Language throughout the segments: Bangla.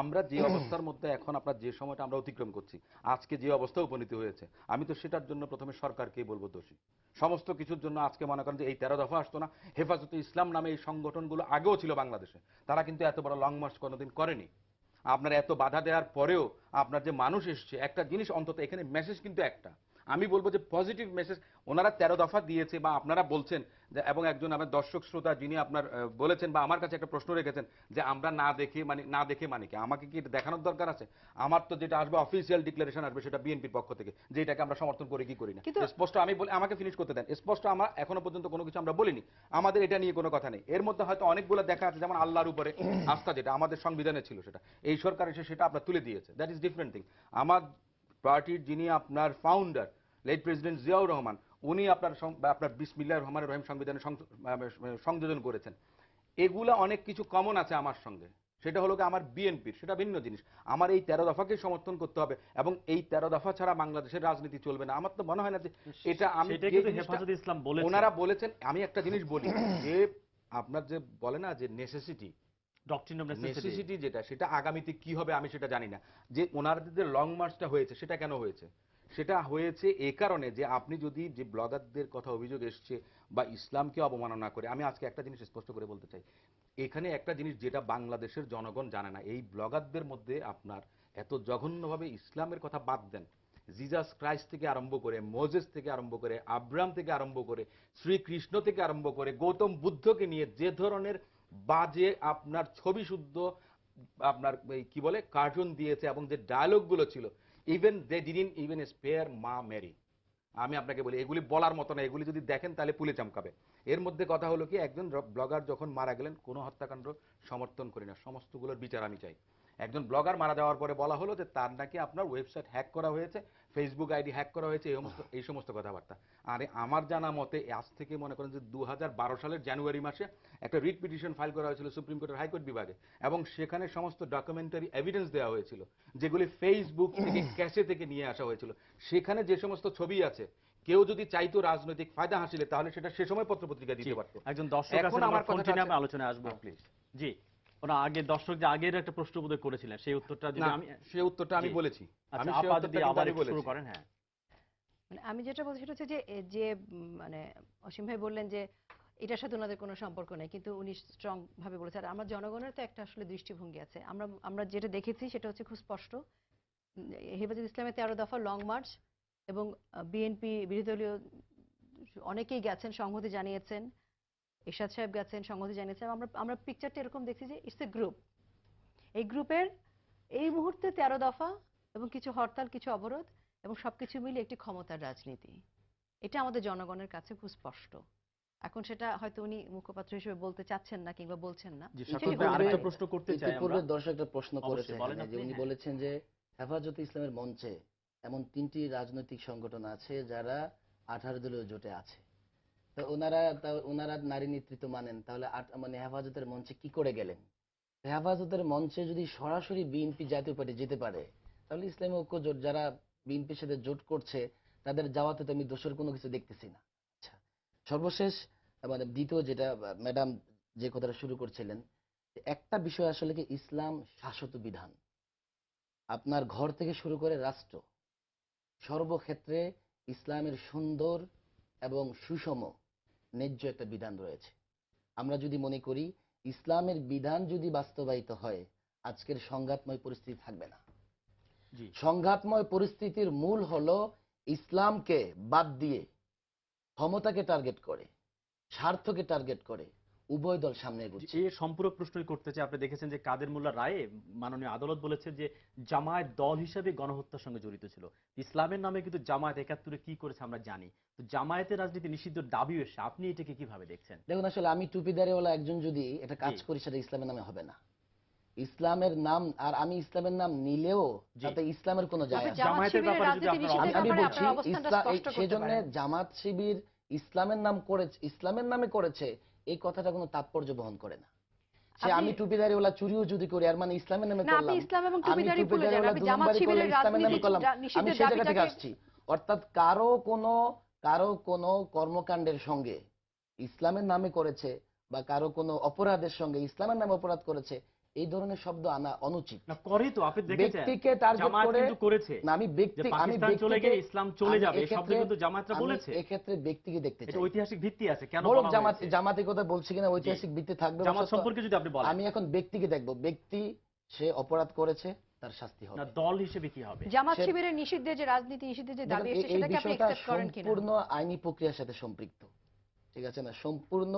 আমরা যে অবস্থার মধ্যে এখন আপনার যে সময়টা আমরা অতিক্রম করছি, আজকে যে অবস্থা উপনীত হয়েছে, আমি তো সেটার জন্য প্রথমে সরকারকেই বলব দোষী। সমস্ত কিছুর জন্য আজকে মনে করেন যে এই তেরো দফা আসতো না। হেফাজতে ইসলাম নামে এই সংগঠনগুলো আগেও ছিল বাংলাদেশে। তারা কিন্তু এত বড় লং মার্চ কোনোদিন করেনি। আপনার এত বাধা দেওয়ার পরেও আপনার যে মানুষ এসছে, একটা জিনিস অন্তত এখানে মেসেজ কিন্তু একটা। আমি বলব যে পজিটিভ মেসেজ ওনারা তেরো দফা দিয়েছে বা আপনারা বলছেন যে এবং একজন আমার দর্শক শ্রোতা যিনি আপনার বলেছেন বা আমার কাছে একটা প্রশ্ন রেখেছেন যে আমরা না দেখে মানে না দেখে মানে কি? আমাকে কি দেখানোর দরকার আছে? আমার তো যেটা আসবে অফিসিয়াল ডিক্লারেশন আসবে সেটা বিএনপির পক্ষ থেকে যে এটাকে আমরা সমর্থন করি কি করি না? স্পষ্ট আমি বলি আমাকে ফিনিশ করতে দেন। স্পষ্ট আমরা এখনও পর্যন্ত কোনো কিছু আমরা বলিনি। আমাদের এটা নিয়ে কোনো কথা নেই। এর মধ্যে হয়তো অনেকগুলো দেখা আছে যেমন আল্লাহর উপরে আস্থা যেটা আমাদের সংবিধানে ছিল সেটা। এই সরকার এসে সেটা আপনার তুলে দিয়েছে। দ্যাট ইজ ডিফারেন্ট থিং আমার পার্টির যিনি আপনার founder late president Ziaur Rahman উনি আপনার আপনার বিসমিল্লাহ রহমান রহিম সংবিধানে সংযোজন করেছেন। এগুলা অনেক কিছু কমন আছে আমার সঙ্গে। সেটা হলো আমার বিএনপির সেটা ভিন্ন জিনিস। আমার এই তেরো দফাকে সমর্থন করতে হবে এবং এই তেরো দফা ছাড়া বাংলাদেশের রাজনীতি চলবে না। আমার তো মনে হয় না যে এটা আমি ইসলাম। ওনারা বলেছেন আমি একটা জিনিস বলি যে আপনার যে বলে না যে নেসেসিটি ডক্টরিন অফ নেসেসিটি যেটা, সেটা আগামীতে কি হবে আমি সেটা জানি না। যে ওনাদের যে লং মার্চটা হয়েছে, সেটা কেন হয়েছে? সেটা হয়েছে এ কারণে যে আপনি যদি যে ব্লগারদের কথা অভিযোগ এসছে বা ইসলামকে অবমাননা করে, আমি আজকে একটা জিনিস স্পষ্ট করে বলতে চাই। এখানে একটা জিনিস যেটা বাংলাদেশের জনগণ জানে না, এই ব্লগারদের মধ্যে আপনার এত জঘন্যভাবে ইসলামের কথা বাদ দেন। জিজাস ক্রাইস্ট থেকে আরম্ভ করে মোজেস থেকে আরম্ভ করে আব্রাম থেকে আরম্ভ করে, শ্রীকৃষ্ণ থেকে আরম্ভ করে, গৌতম বুদ্ধকে নিয়ে যে ধরনের বাজে আপনার ছবি শুদ্ধ, আপনার কি বলে কার্টুন দিয়েছে এবং যে ডায়লগগুলো ছিল even they didn't even spare মা মেরি আমি আপনাকে বলি, এগুলি বলার মতো না, এগুলি যদি দেখেন তাহলে পুলে চমকাবে। এর মধ্যে কথা হলো কি, একজন ব্লগার যখন মারা গেলেন, কোনো হত্যাকাণ্ড সমর্থন করি না, সমস্তগুলোর বিচার আমি চাই। একজন ব্লগার মারা যাওয়ার পরে বলা হলো যে তার নাকি আপনার ওয়েবসাইট হ্যাক করা হয়েছে ফেসবুক আইডি হ্যাক করা হয়েছে এই সমস্ত কথাবার্তা। আর আমার জানা মতে আজ থেকে মনে করেন যে দু সালের জানুয়ারি মাসে একটা রিট পিটিশন ফাইল করা হয়েছিল সুপ্রিম কোর্টের হাইকোর্ট বিভাগে এবং সেখানে সমস্ত ডকুমেন্টারি এভিডেন্স দেওয়া হয়েছিল যেগুলি ফেসবুক থেকে ক্যাশে থেকে নিয়ে আসা হয়েছিল। সেখানে যে সমস্ত ছবি আছে কেউ যদি চাইতো রাজনৈতিক ফায়দা হাসিলে তাহলে সেটা সে সময় পত্রপত্রিকা দিতে পারতো। একজন দর্শক এখন আমার কথাটা আলোচনায় আসব। প্লিজ জি। ওনা আগে দর্শক যে আগের একটা প্রশ্ন বোধহয় করেছিলেন সেই উত্তরটা যদি আমি সে উত্তরটা আমি বলেছি। আচ্ছা আমি সে আপা উত্তরটা যদি আবার একটু শুরু করেন হ্যাঁ। মানে আমি যেটা বলছি সেটা হচ্ছে যে যে মানে অসীম ভাই বললেন যে এটার সাথে ওনাদের কোনো সম্পর্ক নেই কিন্তু উনি স্ট্রং ভাবে বলেছে। আর আমার জনগণের তো একটা আসলে দৃষ্টিভঙ্গি আছে। আমরা আমরা যেটা দেখেছি সেটা হচ্ছে খুব স্পষ্ট। হেফাজত ইসলামের তেরো দফা লং মার্চ এবং বিএনপি বিরোধী দলীয় অনেকেই গেছেন সংহতি জানিয়েছেন। এরশাদ সাহেব গেছেন সংহতি জানিয়েছেন আমরা আমরা পিকচারটা এরকম দেখছি যে ইটস এ গ্রুপ এই গ্রুপের এই মুহূর্তে তেরো দফা এবং কিছু হরতাল কিছু অবরোধ এবং সবকিছু মিলে একটি ক্ষমতার রাজনীতি। এটা আমাদের জনগণের কাছে খুব স্পষ্ট। এখন সেটা হয়তো উনি মুখপাত্র হিসেবে বলতে চাচ্ছেন না কিংবা বলছেন না। আরেকটা প্রশ্ন করতে চাই আমরা। দর্শক একটা প্রশ্ন অবশ্যই, করেছে যে উনি। বলেছেন যে হেফাজতে ইসলামের মঞ্চে এমন তিনটি রাজনৈতিক সংগঠন আছে যারা আঠারো দলীয় জোটে আছে। তো ওনারা ওনারা নারী নেতৃত্ব মানেন। তাহলে মানে হেফাজতের মঞ্চে কি করে গেলেন? হেফাজতের মঞ্চে যদি সরাসরি বিএনপি জাতীয় পার্টি যেতে পারে, তাহলে ইসলামী ঐক্য জোট যারা বিএনপির সাথে জোট করছে, তাদের যাওয়াতে তো আমি দোষের কোনো কিছু দেখতেছি না। আচ্ছা সর্বশেষ মানে দ্বিতীয় যেটা, ম্যাডাম যে কথাটা শুরু করছিলেন একটা বিষয় আসলে কি ইসলাম শাশ্বত বিধান? আপনার ঘর থেকে শুরু করে রাষ্ট্র, সর্বক্ষেত্রে ইসলামের সুন্দর এবং সুষম ন্যায্য একটা বিধান রয়েছে। আমরা যদি মনে করি ইসলামের বিধান যদি বাস্তবায়িত হয় আজকের সংঘাতময় পরিস্থিতি থাকবে না। সংঘাতময় পরিস্থিতির মূল হলো ইসলামকে বাদ দিয়ে ক্ষমতাকে টার্গেট করে স্বার্থকে টার্গেট করে উভয় দল সামনে এগোচ্ছে। এই সম্পূরক প্রশ্নই করতে চাই আপনি দেখেছেন যে কাদের মোল্লা রায়ে মাননীয় আদালত বলেছেন যে জামায়াত দল হিসেবে গণহত্যার সঙ্গে জড়িত ছিল। ইসলামের নামে কিন্তু জামায়াত একাত্তরে কি করেছে আমরা জানি। তো জামায়াতের রাজনীতি নিষিদ্ধ দাবি এসে আপনি এটাকে কীভাবে দেখছেন? দেখুন আসলে আমি টুপিদারিওয়ালা একজন যদি এটা কাজ করি সেটা ইসলামের নামে হবে না। ইসলামের নাম আর আমি ইসলামের নাম নিলেও। তাতে ইসলামের কোনো নিষিদ্ধের আমি বলছি সেজন্য জামাত শিবির ইসলামের নাম করেছে ইসলামের নামে করেছে এই কথাটা কোনো তাৎপর্য বহন করে না। সে আমি আমি টুপিদারিওয়ালা চুরিও যদি করি আর মানে ইসলামের নামে করলাম। ইসলাম এবং আমি টুপিদারি ভুলে যান। টুপিদারিওয়ালা জামাত শিবিরের ইসলামের নামে রাজনীতি করলাম। আমি সে সেই জায়গা থেকে আসছি অর্থাৎ কারও কোনো কারও কোনো কর্মকাণ্ডের সঙ্গে ইসলামের নামে করেছে বা কারও কোনো অপরাধের সঙ্গে ইসলামের নামে অপরাধ করেছে এই ধরনের শব্দ আনা অনুচিত। না করে তো আপনি দেখেছেন। ব্যক্তিকে টার্গেট করে কিন্তু করেছে। না আমি ব্যক্তি আমি পাকিস্তান চলে গেলে ইসলাম চলে যাবে এই শব্দ কিন্তু জামায়াতরা আমি বলেছে। এক্ষেত্রে ব্যক্তিকে দেখতে চাই। ঐতিহাসিক ভিত্তি আছে কেন বলা জামাত জামাতের কথা বলছি কিনা ঐতিহাসিক ভিত্তি থাকবে জামাত সম্পর্কে যদি আপনি বলেন। আমি এখন ব্যক্তিকে দেখব। ব্যক্তি সে অপরাধ করেছে তার শাস্তি হবে। না দল হিসেবে কি হবে? জামাত শিবিরের নিষিদ্ধের যে রাজনীতি নিষিদ্ধের যে দাবি এসেছে সেটাকে আপনি অ্যাকসেপ্ট করেন কিনা? সম্পূর্ণ আইনি প্রক্রিয়ার সাথে সম্পৃক্ত। ঠিক আছে না? সম্পূর্ণ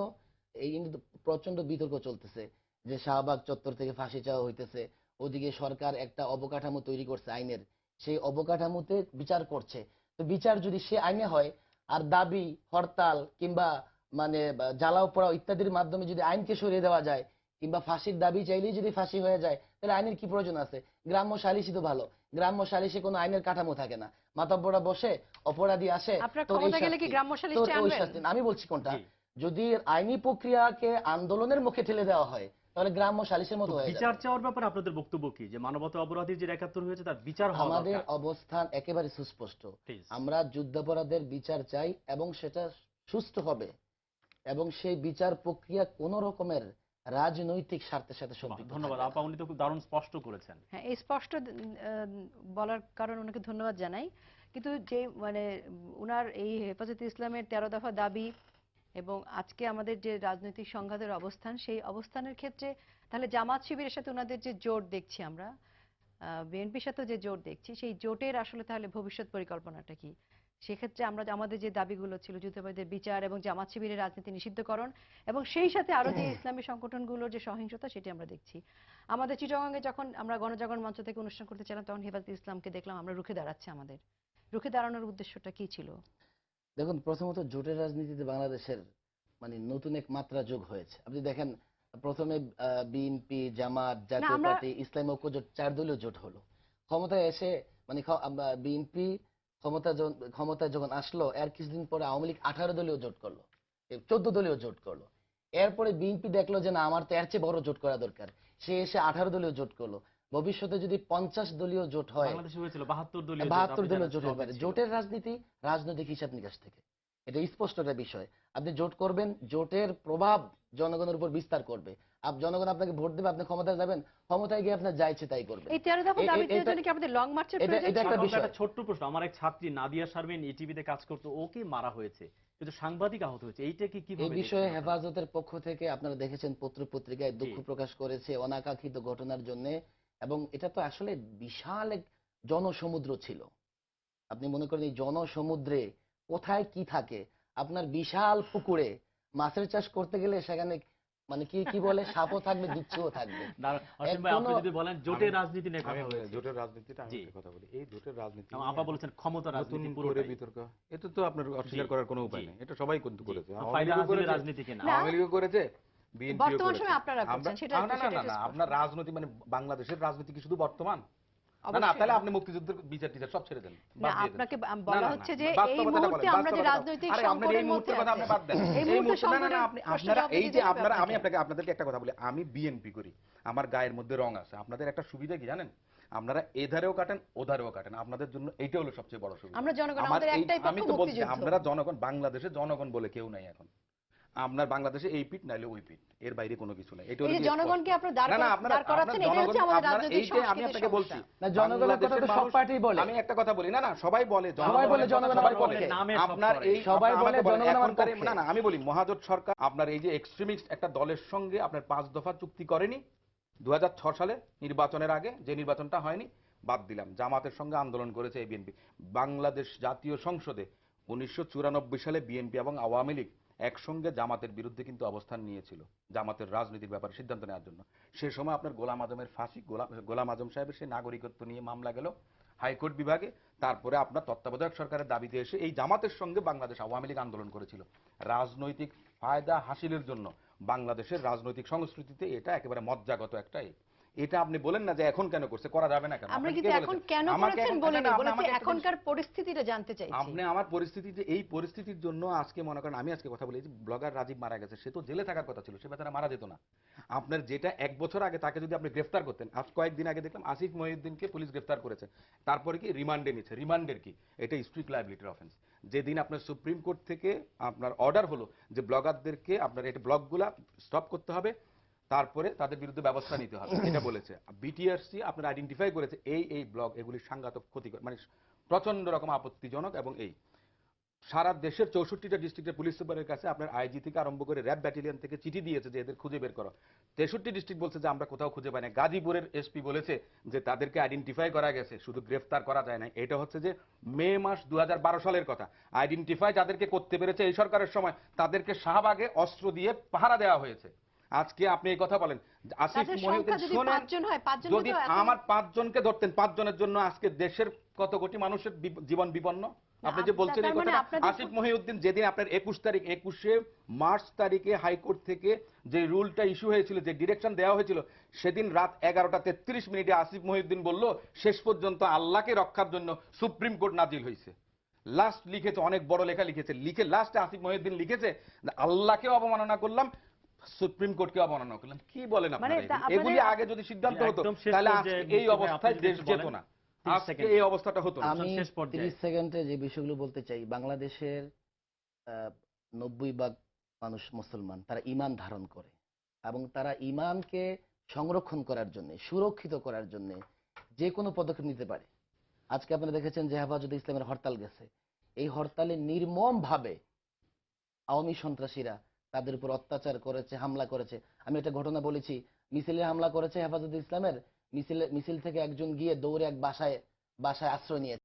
এই কিন্তু প্রচণ্ড বিতর্ক চলতেছে। যে শাহবাগ চত্বর থেকে ফাঁসি চাওয়া হইতেছে ওদিকে সরকার একটা অবকাঠামো তৈরি করছে আইনের। সেই অবকাঠামোতে বিচার করছে। তো বিচার যদি সে আইনে হয় আর দাবি হরতাল কিংবা মানে জ্বালাও পোড়াও ইত্যাদির মাধ্যমে যদি আইনকে সরিয়ে দেওয়া যায় কিংবা ফাঁসির দাবি চাইলেই যদি ফাঁসি হয়ে যায় তাহলে আইনের কি প্রয়োজন আছে? গ্রাম্য সালিসি তো ভালো। গ্রাম্য সালিসে কোনো আইনের কাঠামো থাকে না। মাতব্বরা বসে অপরাধী আসে। আমি বলছি কোনটা? যদি আইনি প্রক্রিয়াকে আন্দোলনের মুখে ঠেলে দেওয়া হয় তাহলে গ্রাম্য সালিসের মতো হয়ে বিচার চাওয়ার ব্যাপারে আপনাদের বক্তব্য কি? যে মানবতা অপরাধীর যে একাত্তর হয়েছে তার বিচার হওয়া আমাদের অবস্থান একেবারে সুস্পষ্ট। আমরা যুদ্ধাপরাধের বিচার চাই এবং সেটা সুষ্ঠু হবে এবং সেই বিচার প্রক্রিয়া কোন রকমের রাজনৈতিক স্বার্থের সাথে সম্পৃক্ত ধন্যবাদ। আপা উনি তো খুব দারুণ স্পষ্ট করেছেন। হ্যাঁ এই স্পষ্ট আহ, বলার কারণ ওনাকে ধন্যবাদ জানাই। কিন্তু যে মানে উনার এই হেফাজতে ইসলামের তেরো দফা দাবি এবং আজকে আমাদের যে রাজনৈতিক সংঘাতের অবস্থান সেই অবস্থানের ক্ষেত্রে তাহলে জামাত শিবিরের সাথে ওনাদের যে জোট দেখছি আমরা বিএনপির সাথে যে জোট দেখছি সেই জোটের আসলে তাহলে ভবিষ্যৎ পরিকল্পনাটা কি? সেক্ষেত্রে আমরা আমাদের যে দাবিগুলো ছিল যুদ্ধবাদীদের বিচার এবং জামাত শিবিরের রাজনীতি নিষিদ্ধকরণ এবং সেই সাথে আরও যে ইসলামী সংগঠনগুলোর যে সহিংসতা সেটি আমরা দেখছি। আমাদের চিটাগাঙ্গে যখন আমরা গণজাগরণ মঞ্চ থেকে অনুষ্ঠান করতে চাইলাম তখন হেফাজত ইসলামকে দেখলাম আমরা রুখে দাঁড়াচ্ছে আমাদের। রুখে দাঁড়ানোর উদ্দেশ্যটা কি ছিল? দেখুন প্রথমত জোটের রাজনীতিতে বাংলাদেশের মানে নতুন এক মাত্রা যোগ হয়েছে। আপনি দেখেন প্রথমে বিএনপি জামাত জাতীয় পার্টি ইসলাম ঐক্য জোট চার দলীয় জোট হলো। ক্ষমতায় এসে মানে বিএনপি ক্ষমতা যখন- ক্ষমতায় যখন আসলো এর কিছুদিন পরে আওয়ামী লীগ আঠারো দলীয় জোট করল চোদ্দ দলীয় জোট করল। এরপরে বিএনপি দেখল যে না আমার তো এর চেয়ে বড় জোট করা দরকার। সে এসে আঠারো দলীয় জোট করল। ভবিষ্যতে যদি পঞ্চাশ দলীয় জোট হয় বাহাত্তর দলীয় জোট, হতে পারে। জোটের রাজনীতি রাজনৈতিক হিসাব নিকাশ থেকে। এটা স্পষ্ট একটা বিষয়। আপনি জোট করবেন জোটের প্রভাব জনগণের উপর বিস্তার করবে। আপ জনগণ আপনাকে ভোট দেবে আপনি ক্ষমতায় যাবেন ক্ষমতায় গিয়ে আপনার যা ইচ্ছে তাই করবে। এই তেরো দফা এ- এ- দাবিতে জন্য কি আমাদের লং মার্চের প্রয়োজন এটা একটা বিষয়। একটা ছোট্ট প্রশ্ন। আমার এক ছাত্রী নাদিয়া শারমিন ইটিভিতে কাজ করতো ওকে মারা হয়েছে। কিন্তু সাংবাদিক আহত হয়েছে। এইটা কি এই বিষয়ে হেফাজতের পক্ষ থেকে আপনারা দেখেছেন পত্র পত্রিকায় দুঃখ প্রকাশ করেছে অনাকাঙ্ক্ষিত ঘটনার জন্য। এবং এটা তো আসলে বিশাল এক জনসমুদ্র ছিল। আপনি মনে করেন এই জনসমুদ্রে কোথায় কি থাকে? আপনার বিশাল পুকুরে মাছের চাষ করতে গেলে সেখানে মানে কি কি বলে? সাপও থাকবে বিচ্ছুও থাকবে। না, অসীম ভাই, আপনি যদি বলেন জোটের রাজনীতি নিয়ে কথা হয়েছে জোটের রাজনীতিটা আমি কথা বলি। এই জোটের রাজনীতি আপা বলেছেন ক্ষমতা রাজনীতি পুরোটাই। বিতর্ক। এটা তো আপনার অস্বীকার করার কোনো উপায় নেই। এটা সবাই কিন্তু। করেছে। আওয়ামী হাসিলের করেছে, বর্তমান আপনারা করছেন, সেটা- না, না, রাজনীতি মানে বাংলাদেশের রাজনীতি কি শুধু বর্তমান? না না তাহলে আপনি মুক্তিযুদ্ধের বিচার টিচার সব ছেড়ে দেন না বাদ দিয়ে দেন। আপনাকে বলা না, না, হচ্ছে যে এই মুহূর্তে আমরা যে রাজনৈতিক আরে আপনার এই সংকটের মধ্যে কথা আপনি বাদ দেন। এই এই মুহূর্তে মুহূর্তে- না, না, না, আপনি- আপনারা এই যে আপনারা আমি আপনাকে। আপনাকে আপনাদেরকে একটা কথা বলি আমি বিএনপি করি আমার গায়ের মধ্যে রং আছে আপনাদের একটা সুবিধা কি জানেন? আপনারা এধারেও কাটেন ওধারেও কাটেন আপনাদের জন্য এইটা হলো সবচেয়ে বড় সুবিধা। আমরা জনগণ আমাদের একটাই আমি পক্ষ তো বলছি মুক্তিযুদ্ধ। আপনারা জনগণ বাংলাদেশে জনগণ বলে কেউ নাই এখন। আপনার বাংলাদেশে এই পিঠ নাইলে ওই পিঠ। এর বাইরে কোনো কিছু নাই। এটা এই হলো জনগণকে। আপনারা দাঁড় না, না, করা- আপনারা- দাঁড় করাচ্ছেন, আপনারা এটাই হচ্ছে আমাদের রাজনৈতিক এইটাই আমি আপনাকে বলছি। না জনগণের কথা তো সব পার্টি বলে। আমি একটা কথা বলি। না না সবাই বলে সবাই বলে জনগণ আমার বলে। পক্ষে। আপনার এই সবাই বলে জনগণ আমার পক্ষে। না না আমি বলি মহাজোট সরকার আপনার এই যে এক্সট্রিমিস্ট একটা দলের সঙ্গে আপনার পাঁচ দফা চুক্তি করেনি। দুই হাজার ছয় সালে নির্বাচনের আগে যে নির্বাচনটা হয়নি বাদ দিলাম। জামাতের সঙ্গে আন্দোলন করেছে এই বিএনপি। বাংলাদেশ জাতীয় সংসদে উনিশশো চুরানব্বই সালে বিএনপি এবং আওয়ামী লীগ একসঙ্গে জামাতের বিরুদ্ধে কিন্তু অবস্থান নিয়েছিল। জামাতের রাজনীতির ব্যাপারে সিদ্ধান্ত নেওয়ার জন্য। সে সময় আপনার গোলাম আজমের ফাঁসি, গোলাম আজম সাহেবের সেই নাগরিকত্ব নিয়ে মামলা গেল হাইকোর্ট বিভাগে। তারপরে আপনার তত্ত্বাবধায়ক সরকারের দাবিতে এসে এই জামাতের সঙ্গে বাংলাদেশ আওয়ামী লীগ আন্দোলন করেছিল। রাজনৈতিক ফায়দা হাসিলের জন্য বাংলাদেশের রাজনৈতিক সংস্কৃতিতে এটা একেবারে মজ্জাগত একটা। এটা আপনি বলেন না যে এখন কেন করছে করা যাবে না কেন? আমরা কিন্তু এখন কেন করেছেন বলিনি বলেছি এখনকার পরিস্থিতিটা জানতে চাইছি। আপনি আমার পরিস্থিতি যে এই পরিস্থিতির জন্য আজকে মনে করেন আমি আজকে কথা বলি যে ব্লগার রাজীব মারা গেছে সে তো জেলে থাকার কথা ছিল সে বেচারা মারা যেত না। আপনার যেটা এক বছর আগে তাকে যদি আপনি গ্রেফতার করতেন আজ কয়েকদিন আগে দেখলাম আসিফ মহিউদ্দিনকে পুলিশ গ্রেফতার করেছে। তারপরে কি রিমান্ডে নিচ্ছে রিমান্ডের কি? এটা স্ট্রিক্ট লাইবিলিটির অফেন্স যেদিন আপনার সুপ্রিম কোর্ট থেকে আপনার অর্ডার হলো যে ব্লগারদেরকে আপনার এটা ব্লগগুলা স্টপ করতে হবে। তারপরে তাদের বিরুদ্ধে ব্যবস্থা নিতে হবে। এটা বলেছে। বিটিআরসি আপনার আইডেন্টিফাই করেছে এই এই ব্লগ এগুলি সাংঘাতিক ক্ষতিকর মানে প্রচণ্ড রকম আপত্তিজনক এবং এই। সারা দেশের চৌষট্টিটা ডিস্ট্রিক্টের পুলিশ সুপারের কাছে আপনার আইজি থেকে আরম্ভ করে র্যাব ব্যাটালিয়ন থেকে চিঠি দিয়েছে যে এদের খুঁজে বের করো। তেষট্টি ডিস্ট্রিক্ট বলছে যে আমরা কোথাও খুঁজে পাই না গাজীপুরের এসপি বলেছে যে তাদেরকে আইডেন্টিফাই করা গেছে শুধু গ্রেফতার করা যায় না এটা হচ্ছে যে মে মাস দু হাজার বারো সালের কথা। আইডেন্টিফাই যাদেরকে করতে পেরেছে এই সরকারের সময় তাদেরকে শাহবাগে অস্ত্র দিয়ে পাহারা দেওয়া হয়েছে। আজকে আপনি এই কথা বলেন। আসিফ মহিউদ্দিন শোনেন যদি আমার পাঁচজনকে ধরতেন পাঁচজনের জন্য আজকে দেশের কত কোটি মানুষের জীবন বিপন্ন? আপনি যে বলছেন এই মানে কথাটা আসিফ মহিউদ্দিন যেদিন আপনার একুশ তারিখ একুশে মার্চ তারিখে হাইকোর্ট থেকে যে রুলটা ইস্যু হয়েছিল যে ডিরেকশন দেওয়া হয়েছিল সেদিন রাত এগারোটা তেত্রিশ মিনিটে আসিফ মহিউদ্দিন বলল শেষ পর্যন্ত আল্লাহকে রক্ষার জন্য সুপ্রিম কোর্ট নাজিল হয়েছে লাস্ট লিখেছে অনেক বড় লেখা লিখেছে। লিখে লাস্টে আসিফ মহিউদ্দিন লিখেছে আল্লাহকে অবমাননা করলাম সুপ্রিম কোর্টকে অবমাননা করলাম কি বলেন মানে আপনারা এগুলি? এগুলি আগে যদি সিদ্ধান্ত হতো তাহলে আজকে এই অবস্থায় দেশ যেত না। আজকে এই অবস্থাটা হতো না। আমি শেষ পর্যায়ে। তিরিশ সেকেন্ডে যে বিষয়গুলো বলতে চাই বাংলাদেশের নব্বই ভাগ মানুষ মুসলমান তারা ইমান ধারণ করে এবং তারা ইমানকে সংরক্ষণ করার জন্য সুরক্ষিত করার জন্য যে কোনো পদক্ষেপ নিতে পারে। আজকে আপনারা দেখেছেন যে হেফাজতে ইসলামের হরতাল গেছে। এই হরতালে নির্মম ভাবে আওয়ামী সন্ত্রাসীরা তাদের উপর অত্যাচার করেছে, হামলা করেছে। আমি একটা ঘটনা বলেছি। মিছিলে হামলা করেছে হেফাজত ইসলামের। মিছিলে মিছিল থেকে একজন গিয়ে দৌড়ে এক বাসায় বাসায় আশ্রয় নিয়েছে।